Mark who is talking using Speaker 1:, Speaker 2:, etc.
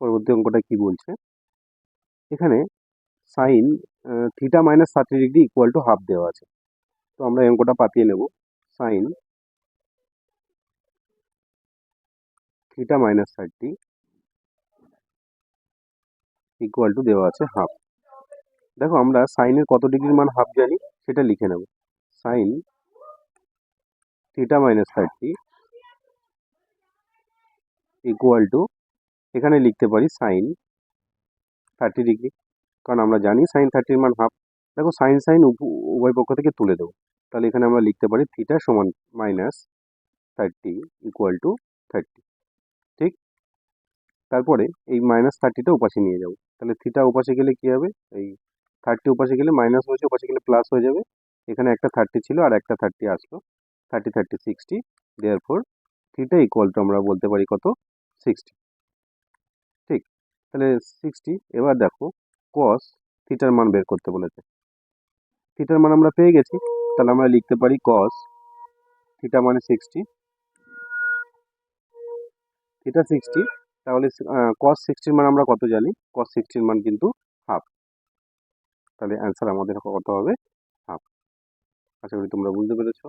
Speaker 1: পরবর্তী অঙ্কটা কি বলছে? এখানে sine theta minus thirty degree equal to half দেওয়া আছে। তো আমরা এই অঙ্কটা পাতিয়ে নেব। Sine theta minus thirty equal to দেওয়া আছে হাফ দেখো, আমরা সাইনের কত ডিগ্রির মান হাফ জানি, সেটা লিখে নেব। Sine theta minus thirty equal to এখানে লিখতে পারি সাইন থার্টি ডিগ্রি কারণ আমরা জানি সাইন থার্টির মান হাফ দেখো সাইন সাইন উভয় পক্ষ থেকে তুলে দেবো। তাহলে এখানে আমরা লিখতে পারি থিটা সমান minus thirty equal to thirty ঠিক? তারপরে এই মাইনাস থার্টিটা উপাশে নিয়ে যাব। তাহলে থিটা উপাশে গেলে কী হবে? এই থার্টি উপাশে গেলে মাইনাস হয়েছে উপাশে গেলে প্লাস হয়ে যাবে। এখানে একটা থার্টি ছিল আর একটা থার্টি আসলো। Thirty thirty sixty therefore theta equal to আমরা বলতে পারি কত? সিক্সটি তাহলে সিক্সটি এবার দেখো কস থিটার মান বের করতে বলেছে। থিটার মান আমরা পেয়ে গেছি, তাহলে আমরা লিখতে পারি কস থিটা মানে সিক্সটি থিটা সিক্সটি তাহলে কস সিক্সটির মান আমরা কত জানি? কস সিক্সটির মান কিন্তু হাফ তাহলে অ্যান্সার আমাদের কত হবে? হাফ আশা করি তোমরা বুঝতে পেরেছ।